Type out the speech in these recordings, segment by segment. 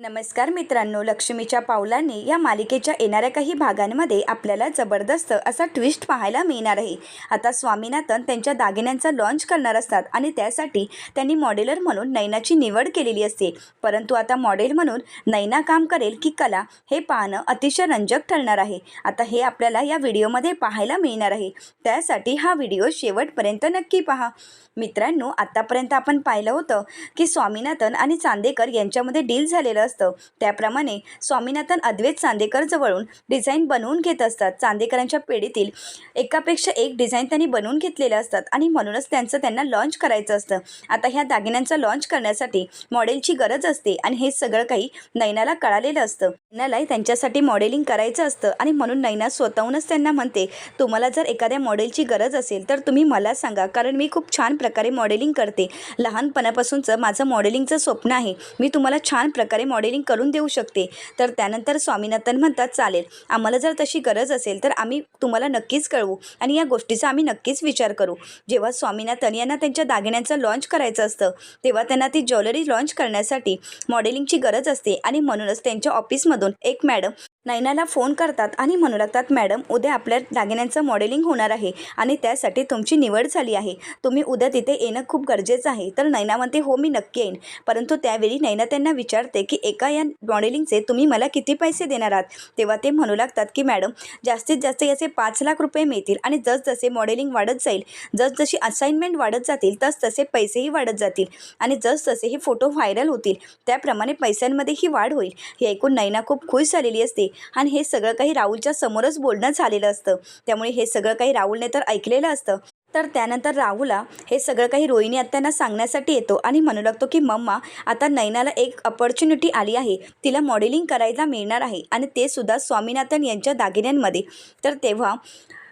नमस्कार मित्रांनो लक्ष्मीच्या पावलांनी या मालिकेच्या येणाऱ्या काही भागांमध्ये आपल्याला जबरदस्त असा ट्विस्ट पाहायला मिळणार आहे. आता स्वामीनाथन त्यांच्या दागिन्यांचा लॉन्च करणार असतात आणि त्यासाठी त्यांनी मॉडेलर म्हणून नैनाची निवड केलेली असते. परंतु आता मॉडेल म्हणून नैना काम करेल की कला हे पाहणं अतिशय रंजक ठरणार आहे. आता हे आपल्याला या व्हिडिओमध्ये पाहायला मिळणार आहे. त्यासाठी हा व्हिडिओ शेवटपर्यंत नक्की पहा. मित्रांनो आतापर्यंत आपण पाहिलं होतं की स्वामीनाथन आणि चांदेकर यांच्यामध्ये डील झालेलं असतं. त्याप्रमाणे स्वामीनाथन अद्वैत चांदेकर जवळून डिझाईन बनवून घेत असतात. चांदेकरांच्या पेढीतील एकापेक्षा एक डिझाईन त्यांनी बनवून घेतलेले असतात आणि म्हणूनच त्यांचं त्यांना लॉन्च करायचं असतं. आता ह्या दागिन्यांचा लॉन्च करण्यासाठी मॉडेलची गरज असते आणि हे सगळं काही नैनाला कळालेलं असतं. नैनालाही त्यांच्यासाठी मॉडेलिंग करायचं असतं आणि म्हणून नैना स्वतःहूनच त्यांना म्हणते तुम्हाला जर एखाद्या मॉडेलची गरज असेल तर तुम्ही मला सांगा कारण मी खूप छान प्रकारे मॉडेलिंग करते. लहानपणापासूनचं माझं मॉडेलिंगचं स्वप्न आहे. मी तुम्हाला छान प्रकारे मॉडेल मॉडेलिंग करून देऊ शकते. तर त्यानंतर स्वामीनाथन म्हणतात चालेल. आम्हाला जर तशी गरज असेल तर आम्ही तुम्हाला नक्कीच कळवू आणि या गोष्टीचा आम्ही नक्कीच विचार करू. जेव्हा स्वामीनाथन यांना त्यांच्या दागिन्यांचं लॉन्च करायचं असतं तेव्हा त्यांना ती ज्वेलरी लॉन्च करण्यासाठी मॉडेलिंगची गरज असते आणि म्हणूनच त्यांच्या ऑफिसमधून एक मॅडम नैनाला फोन करतात आणि म्हणू लागतात मॅडम उद्या आपल्या दागिन्यांचं मॉडेलिंग होणार आहे आणि त्यासाठी तुमची निवड झाली आहे. तुम्ही उद्या तिथे येणं खूप गरजेचं आहे. तर नैना म्हणते हो मी नक्की येईन. परंतु त्यावेळी नैना त्यांना विचारते की एका या मॉडेलिंगचे तुम्ही मला किती पैसे देणार आहात? तेव्हा ते म्हणू लागतात की मॅडम जास्तीत जास्त याचे पाच लाख रुपये मिळतील आणि जसजसे मॉडेलिंग वाढत जाईल जसजशी असाइनमेंट वाढत जातील तसतसे पैसेही वाढत जातील आणि जसजसे हे फोटो व्हायरल होतील त्याप्रमाणे पैशांमध्ये ही वाढ होईल. हे ऐकून नैना खूप खुश झालेली असते. आणि हे सगळं काही राहुलच्या समोरच बोलणं झालेलं असतं. त्यामुळे हे सगळं काही राहुलने तर ऐकलेलं असतं. तर त्यानंतर राहुला हे सगळं काही रोहिणी आत्यांना सांगण्यासाठी येतो आणि म्हणू लागतो की मम्मा आता नैनाला एक अपॉर्च्युनिटी आली आहे. तिला मॉडेलिंग करायला मिळणार आहे. आणि ते सुद्धा स्वामीनाथन यांच्या दागिन्यांमध्ये. तर तेव्हा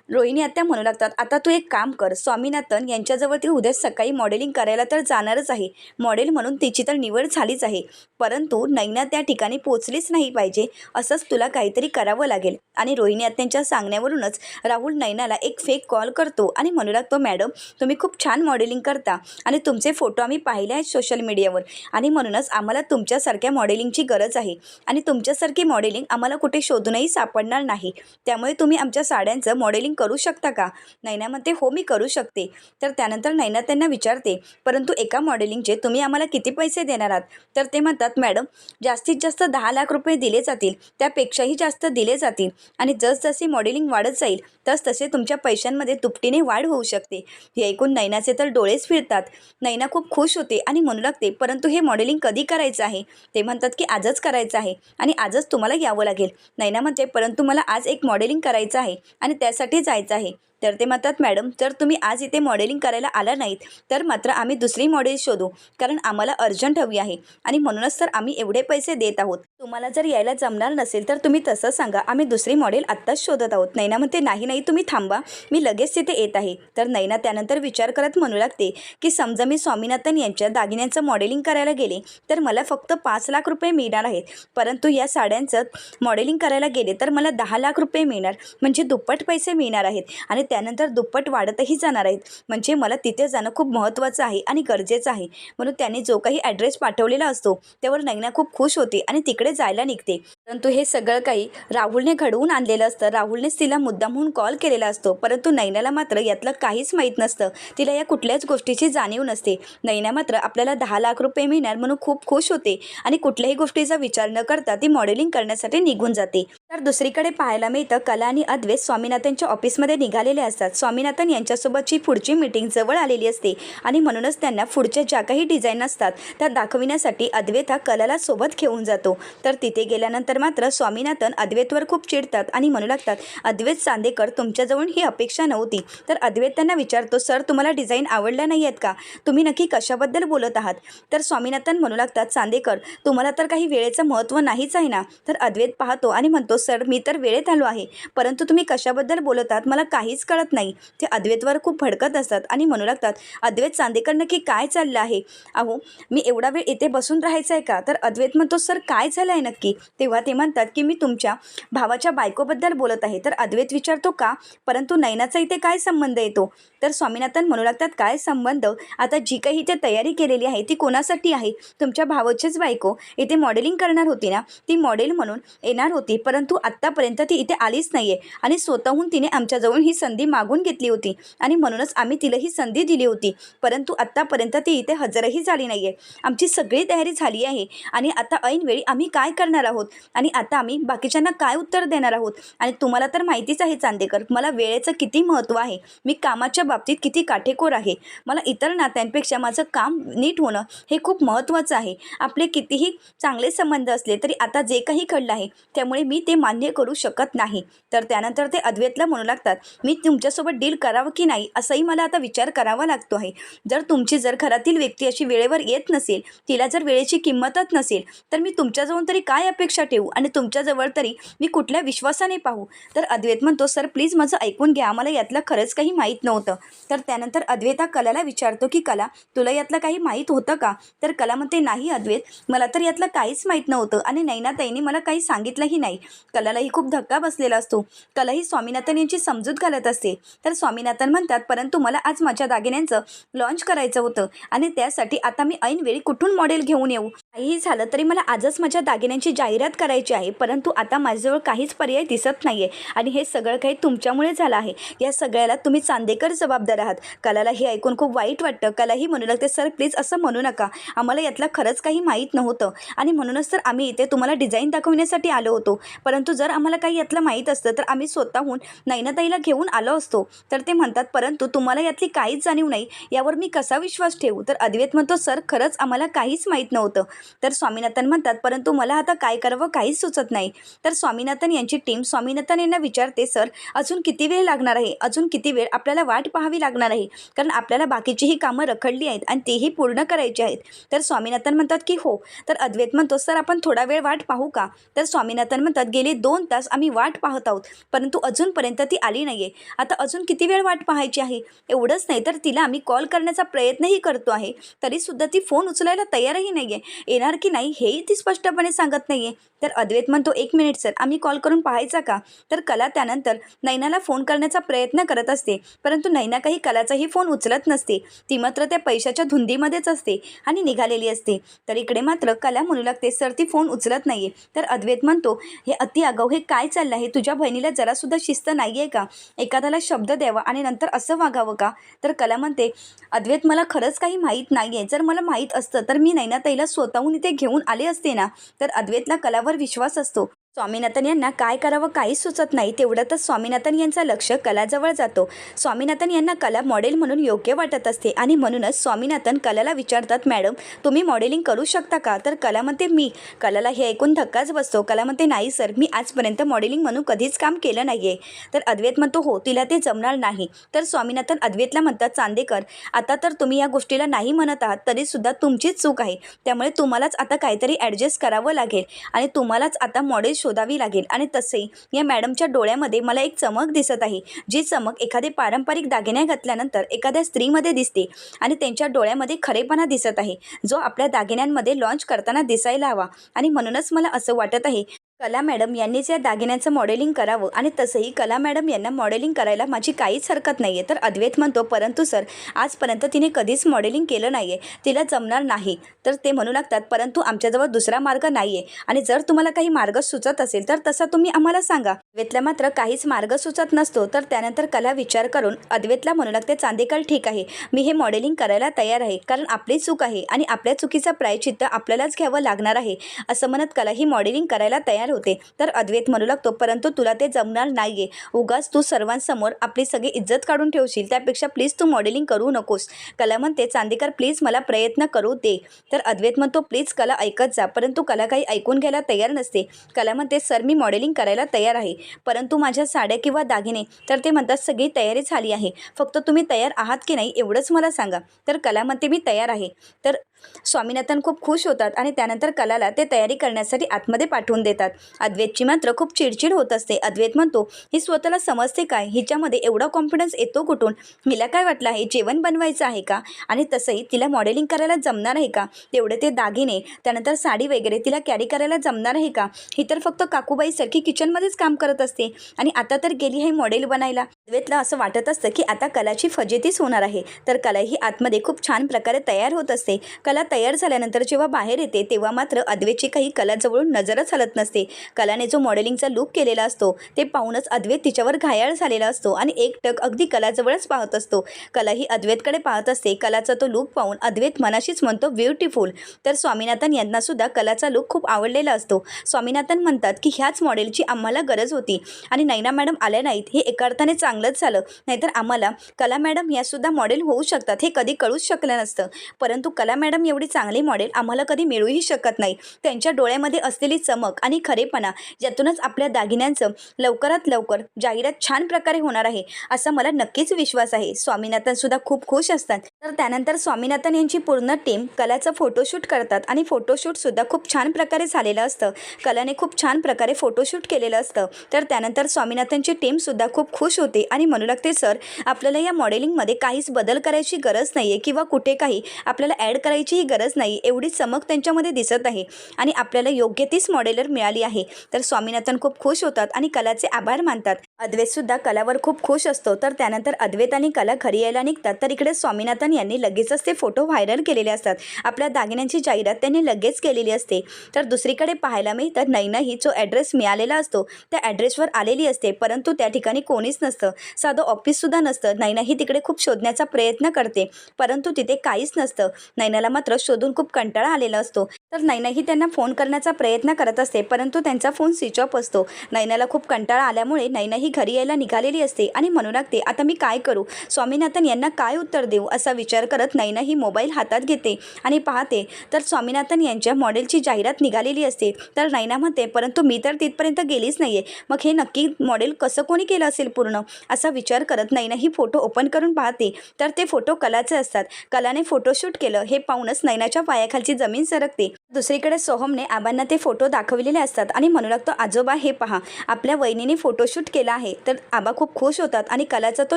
रोहिणी आत्या म्हणू लागतात आता तू एक काम कर स्वामीनाथन यांच्याजवळ ती उद्या सकाळी मॉडेलिंग करायला तर जाणारच आहे. मॉडेल म्हणून तिची तर निवड झालीच आहे. परंतु नैना त्या ठिकाणी पोचलीच नाही पाहिजे. असंच तुला काहीतरी करावं लागेल. आणि रोहिणी आत्यांच्या सांगण्यावरूनच राहुल नैनाला एक फेक कॉल करतो आणि म्हणू लागतो मॅडम तुम्ही खूप छान मॉडेलिंग करता आणि तुमचे फोटो आम्ही पाहिले आहेत सोशल मीडियावर आणि म्हणूनच आम्हाला तुमच्यासारख्या मॉडेलिंगची गरज आहे. आणि तुमच्यासारखी मॉडेलिंग आम्हाला कुठे शोधूनही सापडणार नाही. त्यामुळे तुम्ही आमच्या साड्यांचं मॉडेलिंग करू शकता का? नैना म्हणते हो मी करू शकते. तर त्यानंतर नैना त्यांना विचारते परंतु एका मॉडेलिंगचे तुम्ही आम्हाला किती पैसे देणार आहात? तर ते म्हणतात मॅडम जास्तीत जास्त दहा लाख रुपये दिले जातील त्यापेक्षाही जास्त दिले जातील आणि जसजशी मॉडेलिंग वाढत जाईल तस तसे तुमच्या पैशांमध्ये दुपटीने वाढ होऊ शकते. हे ऐकून नैनाचे तर डोळेच फिरतात. नैना खूप खुश होते आणि म्हणू लागते परंतु हे मॉडेलिंग कधी करायचं आहे? ते म्हणतात की आजच करायचं आहे आणि आजच तुम्हाला यावं लागेल. नैना म्हणते परंतु मला आज एक मॉडेलिंग करायचं आहे आणि त्यासाठी जायचं आहे. तर ते म्हणतात मॅडम जर तुम्ही आज इथे मॉडेलिंग करायला आला नाहीत तर मात्र आम्ही दुसरी मॉडेल शोधू कारण आम्हाला अर्जंट हवी आहे आणि म्हणूनच तर आम्ही एवढे पैसे देत आहोत. तुम्हाला जर यायला जमणार नसेल तर तुम्ही तसं सांगा आम्ही दुसरी मॉडेल आत्ताच शोधत आहोत. नैना म्हणते नाही नाही तुम्ही थांबा मी लगेच तिथे येत आहे. तर नैना त्यानंतर विचार करत म्हणू लागते की समजा मी स्वामीनाथन यांच्या दागिन्यांचं मॉडेलिंग करायला गेले तर मला फक्त पाच लाख रुपये मिळणार आहेत. परंतु या साड्यांचं मॉडेलिंग करायला गेले तर मला दहा लाख रुपये मिळणार. म्हणजे दुप्पट पैसे मिळणार आहेत आणि त्यानंतर दुप्पट वाढतही जाणार आहेत. म्हणजे मला तिथे जाणं खूप महत्त्वाचं आहे आणि गरजेचं आहे. म्हणून त्याने जो काही ॲड्रेस पाठवलेला असतो त्यावर नैना खूप खुश होते आणि तिकडे जायला निघते. परंतु हे सगळं काही राहुलने घडवून आणलेलं असतं. राहुलनेच तिला मुद्दामहून म्हणून कॉल केलेला असतो. परंतु नैनाला मात्र यातलं काहीच माहीत नसतं. तिला या कुठल्याच गोष्टीची जाणीव नसते. नैना मात्र आपल्याला दहा लाख रुपये मिळणार म्हणून खूप खुश होते आणि कुठल्याही गोष्टीचा विचार न करता ती मॉडेलिंग करण्यासाठी निघून जाते. तर दुसरीकडे पाहायला मिळतं कला आणि अद्वैत स्वामीनाथनच्या ऑफिसमध्ये निघालेले असतात. स्वामीनाथन यांच्यासोबतची पुढची मीटिंग जवळ आलेली असते आणि म्हणूनच त्यांना पुढच्या ज्या काही डिझाईन असतात त्या दाखविण्यासाठी अद्वैत हा कलाला सोबत घेऊन जातो. तर तिथे गेल्यानंतर मात्र स्वामीनाथन अद्वैतवर खूप चिडतात आणि म्हणू लागतात अद्वैत चांदेकर तुमच्याजवळ ही अपेक्षा नव्हती. तर अद्वैत त्यांना विचारतो सर तुम्हाला डिझाईन आवडल्या नाही आहेत का? तुम्ही नक्की कशाबद्दल बोलत आहात? तर स्वामीनाथन म्हणू लागतात चांदेकर तुम्हाला तर काही वेळेचं महत्त्व नाहीच आहे ना? तर अद्वैत पाहतो आणि म्हणतो सर मी तर वेळेत आलो आहे. परंतु तुम्ही कशाबद्दल बोलत आहात मला काहीच कळत नाही. ते अद्वैतवर खूप भडकत असतात आणि म्हणू लागतात अद्वैत चांदेकर नक्की काय चाललं आहे? अहो मी एवढा वेळ इथे बसून राहायचं आहे का? तर अद्वैत म्हणतो सर काय झालं आहे नक्की? तेव्हा ते म्हणतात की मी तुमच्या भावाच्या बायकोबद्दल बोलत आहे. तर अद्वैत विचारतो का? परंतु नयनाचा इथे काय संबंध येतो तर स्वामीनाथन म्हणू लागतात काय संबंध? आता जी काही इथे तयारी केलेली आहे ती कोणासाठी आहे? तुमच्या भावाचीच बायको? इथे मॉडेलिंग करणार होती ना? ती मॉडेल म्हणून येणार होती परंतु आत्तापर्यंत ती इथे आलीच नाही आहे आणि स्वतःहून तिने आमच्याजवळून ही संधी मागून घेतली होती. आणि म्हणूनच आम्ही तिला ही संधी दिली होती. परंतु आत्तापर्यंत ती इथे हजरही झाली नाही आहे आमची सगळी तयारी झाली आहे. आणि आता ऐनवेळी आम्ही काय करणार आहोत? आणि आता आम्ही बाकीच्यांना काय उत्तर देणार आहोत? आणि तुम्हाला तर माहितीच आहे चांदेकर. मला वेळेचं किती महत्त्व आहे? मी कामाच्या बाबतीत किती काटेकोर आहे? मला इतर नात्यांपेक्षा माझं काम नीट होणं हे खूप महत्त्वाचं आहे. आपले कितीही चांगले संबंध असले तरी आता जे काही घडलं आहे त्यामुळे मी ते मान्य करू शकत नाही. तर त्यानंतर ते अद्वैतला म्हणू लागतात मी तुमच्यासोबत डील करावं की नाही असंही मला आता विचार करावा लागतो आहे. जर तुमची जर घरातील व्यक्ती अशी वेळेवर येत नसेल तिला जर वेळेची किंमतच नसेल तर मी तुमच्याजवळ तरी काय अपेक्षा ठेवू? आणि तुमच्याजवळ तरी मी कुठल्या विश्वासाने पाहू? तर अद्वैत म्हणतो सर प्लीज माझं ऐकून घ्या. मला यातलं खरंच काही माहीत नव्हतं. तर त्यानंतर अद्वैता कलाला विचारतो की कला तुला यातलं काही माहीत होतं का? तर कला म्हणते नाही अद्वैत मला तर यातलं काहीच माहीत नव्हतं आणि नैनाताईंनी मला काही सांगितलंही नाही. कलालाही खूप धक्का बसलेला असतो. कला ही स्वामीनाथन यांची समजूत घालत असते. तर स्वामीनाथन म्हणतात परंतु मला आज माझ्या दागिन्यांचं लॉन्च करायचं होतं आणि त्यासाठी आता मी ऐनवेळी कुठून मॉडेल घेऊन येऊ? काहीही झालं तरी मला आजच माझ्या दागिन्यांची जाहिरात करायची आहे परंतु आता माझ्याजवळ काहीच पर्याय दिसत नाही आहे आणि हे सगळं काही तुमच्यामुळे झालं आहे. या सगळ्याला तुम्ही चांदेकर जबाबदार आहात. कलाला हे ऐकून खूप वाईट वाटतं. कलाही म्हणू लागते सर प्लीज असं म्हणू नका. आम्हाला यातलं खरंच काही माहीत नव्हतं. आणि म्हणूनच तर आम्ही इथे तुम्हाला डिझाईन दाखवण्यासाठी आलो होतो. परंतु जर आम्हाला काही यातलं माहीत असतं तर आम्ही स्वतःहून नैनाताईला घेऊन आलो असतो. तर ते म्हणतात परंतु तुम्हाला यातली काहीच जाणीव नाही. यावर मी कसा विश्वास ठेवू? तर अद्वैत म्हणतो सर खरंच आम्हाला काहीच माहीत नव्हतं. तर स्वामीनाथन म्हणतात परंतु मला आता काय करावं काहीच सुचत नाही. तर स्वामीनाथन यांची टीम स्वामीनाथन यांना विचारते सर अजून किती वेळ लागणार आहे? अजून किती वेळ? आपल्याला वाट पाहावी लागणार आहे कारण आपल्याला बाकीचीही कामं रखडली आहेत आणि तेही पूर्ण करायची आहेत. तर स्वामीनाथन म्हणतात की हो. तर अद्वैत म्हणतो सर आपण थोडा वेळ वाट पाहू का? तर स्वामीनाथन म्हणतात गेले दोन तास आम्ही वाट पाहत आहोत परंतु अजूनपर्यंत ती आली नाही आहे आता अजून किती वेळ वाट पाहायची आहे? एवढंच नाही तर तिला आम्ही कॉल करण्याचा प्रयत्नही करतो आहे. तरीसुद्धा ती फोन उचलायला तयारही नाही आहे येणार की नाही हेही ती स्पष्टपणे सांगत नाही आहे तर अद्वैत म्हणतो एक मिनिट सर आम्ही कॉल करून पाहायचा का? तर कला त्यानंतर नैनाला फोन करण्याचा प्रयत्न करत असते परंतु नैना काही कलाचाही फोन उचलत नसते. ती मात्र त्या पैशाच्या धुंदीमध्येच असते आणि निघालेली असते. तर इकडे मात्र कला म्हणू लागते सर ती फोन उचलत नाही आहे तर अद्वैत म्हणतो हे अति आगाऊ हे काय चाललं आहे तुझ्या बहिणीला जरासुद्धा शिस्त नाही आहे का? एखाद्याला शब्द द्यावा आणि नंतर असं वागावं का? तर कला म्हणते अद्वैत मला खरंच काही माहीत नाही आहे जर मला माहीत असतं तर मी नैनाताईला स्वतःहून इथे घेऊन आले असते ना तर अद्वैतला कलावर विश्वास असतो. स्वामीनाथन यांना काय करावं काहीच सुचत नाही तेवढ्यातच स्वामीनाथन यांचं लक्ष कलाजवळ जातो. स्वामीनाथन यांना कला मॉडेल म्हणून योग्य वाटत असते आणि म्हणूनच स्वामीनाथन कलाला विचारतात मॅडम तुम्ही मॉडेलिंग करू शकता का? तर कला म्हणते मी. कलाला हे ऐकून धक्काच बसतो. कला म्हणते नाही सर मी आजपर्यंत मॉडेलिंग म्हणून कधीच काम केलं नाही आहे तर अद्वैत म्हणतो हो तिला ते जमणार नाही. तर स्वामीनाथन अद्वैतला म्हणतात चांदेकर आता तर तुम्ही या गोष्टीला नाही म्हणत आहात तरीसुद्धा तुमचीच चूक आहे. त्यामुळे तुम्हालाच आता काहीतरी ॲडजस्ट करावं लागेल आणि तुम्हालाच आता मॉडेल शोधावी लागेल. आणि तसे या मॅडमच्या डोळ्यामध्ये मला एक चमक दिसत आहे. जी चमक एखादे पारंपरिक दागिने घातल्यानंतर एखाद्या स्त्रीमध्ये दिसते आणि त्यांच्या डोळ्यामध्ये खरेपणा दिसत आहे. जो आपल्या दागिन्यांमध्ये लॉन्च करताना दिसायला हवा. आणि म्हणूनच मला असं वाटत आहे कला मॅडम यांनीच या दागिन्यांचं मॉडेलिंग करावं आणि तसंही कला मॅडम यांना मॉडेलिंग करायला माझी काहीच हरकत नाही आहे तर अद्वैत म्हणतो परंतु सर आजपर्यंत तिने कधीच मॉडेलिंग केलं नाही आहे तिला जमणार नाही. तर ते म्हणू लागतात परंतु आमच्याजवळ दुसरा मार्ग नाही आहे आणि जर तुम्हाला काही मार्ग सुचत असेल तर तसा तुम्ही आम्हाला सांगा. अद्वैतला मात्र काहीच मार्ग सुचत नसतो. तर त्यानंतर कला विचार करून अद्वैतला म्हणू लागते चांदेकर ठीक आहे. मी हे मॉडेलिंग करायला तयार आहे. कारण आपली चूक आहे आणि आपल्या चुकीचा प्रायचित्त आपल्यालाच घ्यावं लागणार आहे. असं म्हणत कला ही मॉडेलिंग करायला तयार होते. तर अद्वैत म्हणू लागतो परंतु तुला ते जमणार नाही आहे उगाच तू सर्वांसमोर आपली सगळी इज्जत काढून ठेवशील त्यापेक्षा प्लीज तू मॉडेलिंग करू नकोस. कला म्हणते चांदेकर प्लीज मला प्रयत्न करू दे. तर अद्वैत म्हणतो प्लीज कला ऐकत जा परंतु कला काही ऐकून घ्यायला तयार नसते. कला म्हणते सर मी मॉडेलिंग करायला तयार आहे परंतु माझ्या साड्या किंवा दागिने. तर ते म्हणतात सगळी तयारी झाली आहे फक्त तुम्ही तयार आहात की नाही एवढंच मला सांगा. तर कला म्हणते मी तयार आहे. तर स्वामीनाथन खूप खुश होतात आणि त्यानंतर कलाला ते तयारी करण्यासाठी आतमध्ये पाठवून देतात. अद्वैतची मात्र खूप चिडचिड होत असते. अद्वैत म्हणतो ही स्वतःला समजते काय? हिच्यामध्ये एवढा कॉन्फिडन्स येतो कुठून? हिला काय वाटलं आहे? जेवण बनवायचं आहे का? आणि तसंही तिला मॉडेलिंग करायला जमणार आहे का? तेवढे ते दागिने त्यानंतर साडी वगैरे तिला कॅरी करायला जमणार आहे का? ही तर फक्त काकूबाईसारखी किचनमध्येच काम करत असते. आणि आता तर गेली आहे मॉडेल बनायला. अद्वैतला असं वाटत असतं की आता कलाची फजेतीच होणार आहे. तर कला ही आतमध्ये खूप छान प्रकारे तयार होत असते. कला तयार झाल्यानंतर जेव्हा बाहेर येते तेव्हा मात्र अद्वेची काही कलाजवळून नजरच हलत नसते. कलाने जो मॉडेलिंगचा लूक केलेला असतो ते पाहूनच अद्वैत तिच्यावर घायाळ झालेला असतो आणि एक टक अगदी कलाजवळच पाहत असतो. कला ही अद्वैतकडे पाहत असते. कलाचा तो लूक पाहून अद्वैत मनाशीच म्हणतो ब्युटिफुल तर स्वामीनाथन यांना सुद्धा कलाचा लूक खूप आवडलेला असतो. स्वामीनाथन म्हणतात की ह्याच मॉडेलची आम्हाला गरज होती आणि नैना मॅडम आल्या नाहीत. हे एका अर्थाने चांगलंच झालं. नाहीतर आम्हाला कला मॅडम यासुद्धा मॉडेल होऊ शकतात. हे कधी कळूच शकलं नसतं. परंतु कला मॅडम एवढी चांगली मॉडेल आम्हाला कधी मिळूही शकत नाही. त्यांच्या डोळ्यामध्ये असलेली चमक आणि खरेपणा यातूनच आपल्या दागिन्यांचं लवकरात लवकर जाहिरात छान प्रकारे होणार आहे असा मला नक्कीच विश्वास आहे. स्वामीनाथन सुद्धा खूप खुश असतात. तर त्यानंतर स्वामीनाथन यांची पूर्ण टीम कलाचं फोटोशूट करतात आणि फोटोशूटसुद्धा खूप छान प्रकारे झालेलं असतं. कलाने खूप छान प्रकारे फोटोशूट केलेलं असतं. तर त्यानंतर स्वामीनाथनची टीमसुद्धा खूप खुश होते आणि म्हणू लागते सर आपल्याला या मॉडेलिंगमध्ये काहीच बदल करायची गरज नाही आहे किंवा कुठे काही आपल्याला ॲड करायचीही गरज नाही एवढी चमक त्यांच्यामध्ये दिसत आहे आणि आपल्याला योग्य तीच मॉडेलर मिळाली आहे. तर स्वामीनाथन खूप खुश होतात आणि कलाचे आभार मानतात. अद्वैतसुद्धा कलावर खूप खुश असतो. तर त्यानंतर अद्वैत आणि कला घरी यायला निघतात. तर इकडे स्वामीनाथन यांनी लगेचच ते फोटो व्हायरल केलेले असतात. आपल्या दागिन्यांची जाहिरात त्यांनी लगेच केलेली असते. तर दुसरीकडे पाहायला मिळतं नैना ही जो ॲड्रेस मिळालेला असतो त्या ॲड्रेसवर आलेली असते परंतु त्या ठिकाणी कोणीच नसतं. साधं ऑफिससुद्धा नसतं. नैना ही तिकडे खूप शोधण्याचा प्रयत्न करते परंतु तिथे काहीच नसतं. नैनाला मात्र शोधून खूप कंटाळा आलेला असतो. तर नैना ही त्यांना फोन करण्याचा प्रयत्न करत असते परंतु त्यांचा फोन स्विच ऑफ असतो. नैनाला खूप कंटाळा आल्यामुळे नैना ही घरी यायला निघालेली असते आणि म्हणू लागते आता मी काय करू? स्वामीनाथन यांना काय उत्तर देऊ? असा विचार करत नैना ही मोबाईल हातात घेते आणि पाहते तर स्वामीनाथन यांच्या मॉडेलची जाहिरात निघालेली असते. तर नैना म्हणते परंतु मी तर तिथपर्यंत गेलीच नाही आहे मग हे नक्की मॉडेल कसं कोणी केलं असेल पूर्ण? असा विचार करत नैना ही फोटो ओपन करून पाहते. तर ते फोटो कलाचे असतात. कलाने फोटोशूट केलं हे पाहूनच नैनाच्या पायाखालची जमीन सरकते. दुसरीकडे सोहमने आबांना ते फोटो दाखवलेले असतात आणि म्हणू लागतो आजोबा हे पहा. आपल्या वहिनीने फोटोशूट केला आहे. तर आबा खूप खुश होतात आणि कलाचा तो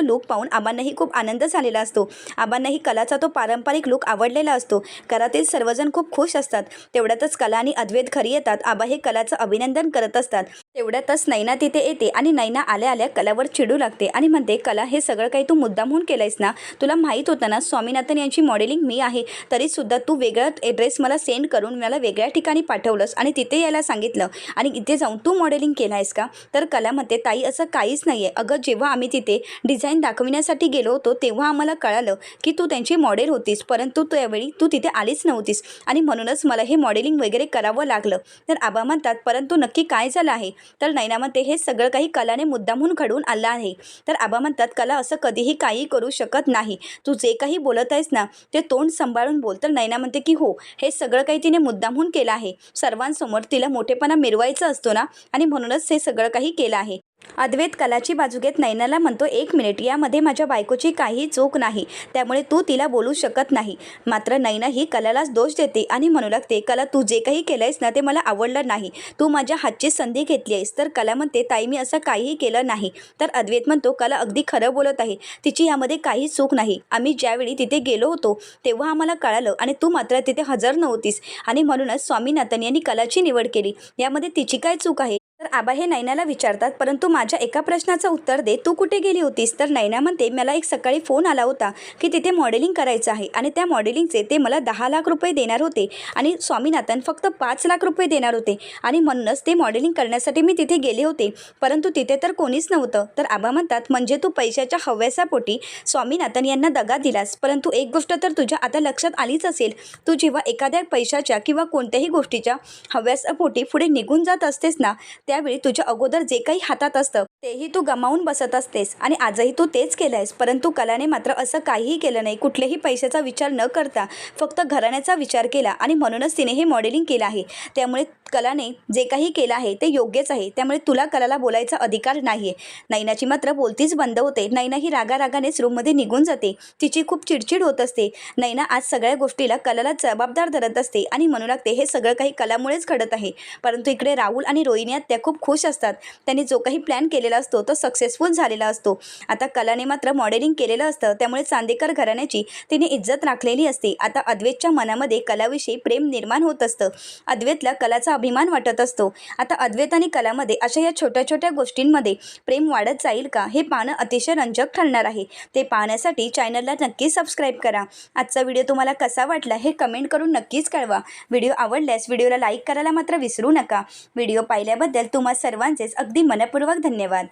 लुक पाहून आबांनाही खूप आनंद झालेला असतो. आबांनाही कलाचा तो पारंपरिक लुक आवडलेला असतो. घरातील सर्वजण खूप खुश असतात. तेवढ्यातच कला आणि अद्वैत घरी येतात. आबा हे कलाचं अभिनंदन करत असतात. तेवढ्यातच नैना तिथे येते आणि नैना आल्या आल्या कलावर चिडू लागते आणि म्हणते कला हे सगळं काही तू मुद्दामहून केलंयस ना? तुला माहीत होतं ना स्वामीनाथन यांची मॉडेलिंग मी आहे. तरीसुद्धा तू वेगळा ॲड्रेस मला सेंड करून मला वेगळ्या ठिकाणी पाठवलंस आणि तिथे यायला सांगितलं. आणि इथे जाऊन तू मॉडेलिंग केलं आहेस का? तर कला म्हणते ताई असं काहीच नाही आहे अगं जेव्हा आम्ही तिथे डिझाईन दाखविण्यासाठी गेलो होतो तेव्हा आम्हाला कळालं की तू त्यांची मॉडेल होतीस परंतु त्यावेळी तू तिथे आलीच नव्हतीस आणि म्हणूनच मला हे मॉडेलिंग वगैरे करावं लागलं. तर आबा म्हणतात परंतु नक्की काय झालं आहे? तर नैना म्हणते हे सगळं काही कलाने मुद्दामहून घडवून आलं आहे. तर आबा म्हणतात कला असं कधीही काही करू शकत नाही. तू जे काही बोलत आहेस ना ते तोंड सांभाळून बोल. तर नैना म्हणते की हो हे सगळं काही तिने मुद्दामहून केलं आहे. सर्वांसमोर तिला मोठेपणा मिरवायचा असतो ना आणि म्हणूनच हे सगळं काही केलं आहे. अद्वैत कलाची बाजू घेत नैनाला म्हणतो एक मिनिट यामध्ये माझ्या बायकोची काही चूक नाही त्यामुळे तू तिला बोलू शकत नाही. मात्र नैना ही कलालाच दोष देते आणि म्हणू लागते कला तू जे काही केलं आहेस ना ते मला आवडलं नाही. तू माझ्या हातची संधी घेतली आहेस. तर कला म्हणते ताई मी असं काहीही केलं नाही तर अद्वैत म्हणतो कला अगदी खरं बोलत आहे. तिची यामध्ये काही चूक नाही. आम्ही ज्यावेळी तिथे गेलो होतो तेव्हा आम्हाला कळालं आणि तू मात्र तिथे हजर नव्हतीस. आणि म्हणूनच स्वामीनाथन यांनी कलाची निवड केली. यामध्ये तिची काय चूक आहे? तर आबा हे नैनाला विचारतात परंतु माझ्या एका प्रश्नाचं उत्तर दे. तू कुठे गेली होतीस? तर नैना म्हणते मला एक सकाळी फोन आला होता की तिथे मॉडेलिंग करायचं आहे आणि त्या मॉडेलिंगचे ते मला दहा लाख रुपये देणार होते आणि स्वामीनाथन फक्त पाच लाख रुपये देणार होते आणि म्हणूनच ते मॉडेलिंग करण्यासाठी मी तिथे गेले होते. परंतु तिथे तर कोणीच नव्हतं. तर आबा म्हणतात म्हणजे तू पैशाच्या हव्यासापोटी स्वामीनाथन यांना दगा दिलास. परंतु एक गोष्ट तर तुझ्या आता लक्षात आलीच असेल. तू जेव्हा एखाद्या पैशाच्या किंवा कोणत्याही गोष्टीच्या हव्यासापोटी पुढे निघून जात असतेस ना त्यावेळी तुझ्या अगोदर जे काही हातात असतं तेही तू गमावून बसत असतेस आणि आजही तू तेच केलं आहेस परंतु कलाने मात्र असं काहीही केलं नाही. कुठल्याही पैशाचा विचार न करता फक्त घराण्याचा विचार केला आणि म्हणूनच तिने हे मॉडेलिंग केलं आहे. त्यामुळे कलाने जे काही केलं आहे ते योग्यच आहे. त्यामुळे तुला कलाला बोलायचा अधिकार नाही आहे नैनाची मात्र बोलतीच बंद होते. नैना ही रागारागानेच रूममध्ये निघून जाते. तिची खूप चिडचिड होत असते. नैना आज सगळ्या गोष्टीला कलाला जबाबदार धरत असते आणि म्हणू लागते हे सगळं काही कलामुळेच घडत आहे. परंतु इकडे राहुल आणि रोहिणी त्या खूप खुश असतात. त्यांनी जो काही प्लॅन केलेला असतो तो सक्सेसफुल झालेला असतो. आता कलाने मात्र मॉडेलिंग केलेलं असतं. त्यामुळे चांदेकर घराण्याची तिने इज्जत राखलेली असते. आता अद्वैतच्या मनामध्ये कलाविषयी प्रेम निर्माण होत असतं. अद्वैतला कलाचा अभिमान वाटत असतो. आता अद्वैत आणि कलामध्ये अशा या छोट्या छोट्या गोष्टींमध्ये प्रेम वाढत जाईल का? हे पाहणं अतिशय रंजक ठरणार आहे. ते पाहण्यासाठी चॅनलला नक्की सबस्क्राईब करा. आजचा व्हिडिओ तुम्हाला कसा वाटला हे कमेंट करून नक्कीच कळवा. व्हिडिओ आवडल्यास व्हिडिओला लाईक करायला मात्र विसरू नका. व्हिडिओ पाहिल्याबद्दल तुम्हा सर्वांचेच अगदी मनपूर्वक धन्यवाद.